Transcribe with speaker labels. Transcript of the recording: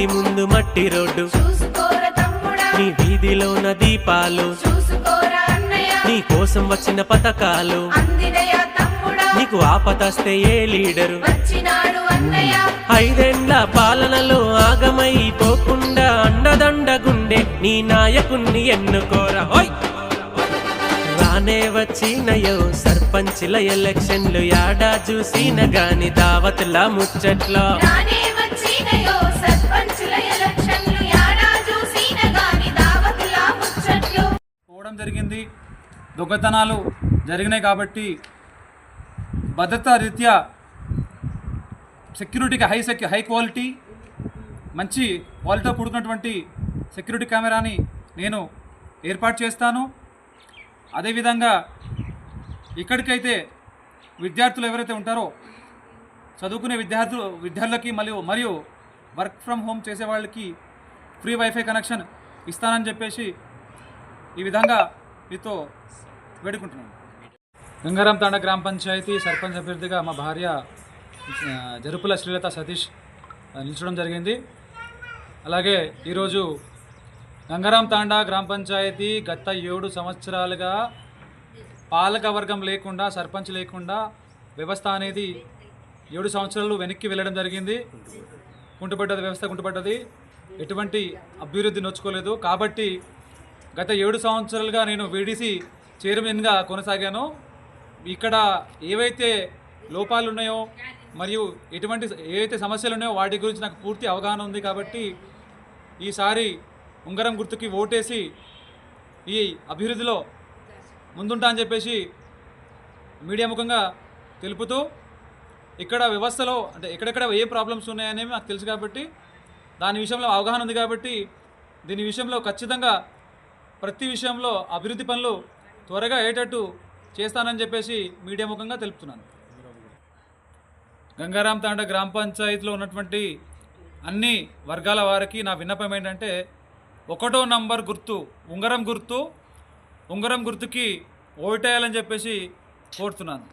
Speaker 1: ఇంటి ముందు మట్టి రోడ్డు. నీ వీధిలోన దీపాలు. నీ కోసం వచ్చిన పథకాలు. నీకు ఆపదస్తే ఏ లీడరు? ఐదేండ్ల పాలనలో ఆగమైపోకుండా అండదండగుండే నీ నాయకుణ్ణి ఎన్నుకోరా. ఓయ్ రానే వచ్చినయో సర్పంచ్ల ఎలక్షన్లు యాడా చూసిన గాని దావతుల ముచ్చట్లో.
Speaker 2: జరిగింది. దొంగతనాలు జరిగినాయి కాబట్టి భద్రతా రీత్యా సెక్యూరిటీకి హై సెక్యూ హై క్వాలిటీ మంచి క్వాలిటీతో కూడుకున్నటువంటి సెక్యూరిటీ కెమెరాని నేను ఏర్పాటు చేస్తాను. అదేవిధంగా ఇక్కడికైతే విద్యార్థులు ఎవరైతే ఉంటారో చదువుకునే విద్యార్థులు విద్యార్థులకి మరియు మరియు వర్క్ ఫ్రమ్ హోమ్ చేసే వాళ్ళకి ఫ్రీ వైఫై కనెక్షన్ ఇస్తానని చెప్పేసి ఈ విధంగా మీతో వేడుకుంటున్నాను. గంగారాం తాండ గ్రామ పంచాయతీ సర్పంచ్ అభ్యర్థిగా మా భార్య జరుపుల శ్రీలత సతీష్ ఆ, నిల్చడం జరిగింది. అలాగే ఈరోజు గంగారాం తాండా గ్రామ పంచాయతీ గత ఏడు సంవత్సరాలుగా పాలక వర్గం లేకుండా సర్పంచ్ లేకుండా వ్యవస్థ అనేది ఏడు సంవత్సరాలు వెనక్కి వెళ్ళడం జరిగింది. కుంటుపడ్డది వ్యవస్థ కుంటుపడ్డది. ఎటువంటి అభివృద్ధి నోచుకోలేదు కాబట్టి గత ఏడు సంవత్సరాలుగా నేను వీడీసీ చైర్మన్గా కొనసాగాను. ఇక్కడ ఏవైతే లోపాలు ఉన్నాయో మరియు ఎటువంటి ఏవైతే సమస్యలు ఉన్నాయో వాటి గురించి నాకు పూర్తి అవగాహన ఉంది కాబట్టి ఈసారి ఉంగరం గుర్తుకి ఓటేసి ఈ అభివృద్ధిలో ముందుంటా అని చెప్పేసి మీడియా ముఖంగా తెలుపుతూ ఇక్కడ వ్యవస్థలో అంటే ఎక్కడెక్కడ ఏ ప్రాబ్లమ్స్ ఉన్నాయనేవి నాకు తెలుసు కాబట్టి దాని విషయంలో అవగాహన ఉంది కాబట్టి దీని విషయంలో ఖచ్చితంగా ప్రతి విషయంలో అభివృద్ధి పనులు త్వరగా అయ్యేటట్టు చేస్తానని చెప్పేసి మీడియా ముఖంగా తెలుపుతున్నాను. గంగారాం తాండ గ్రామ పంచాయతీలో ఉన్నటువంటి అన్ని వర్గాల వారికి నా విన్నపం ఏంటంటే ఒకటో నంబర్ గుర్తు ఉంగరం గుర్తు ఉంగరం గుర్తుకి ఓటేయాలని చెప్పేసి కోరుతున్నాను.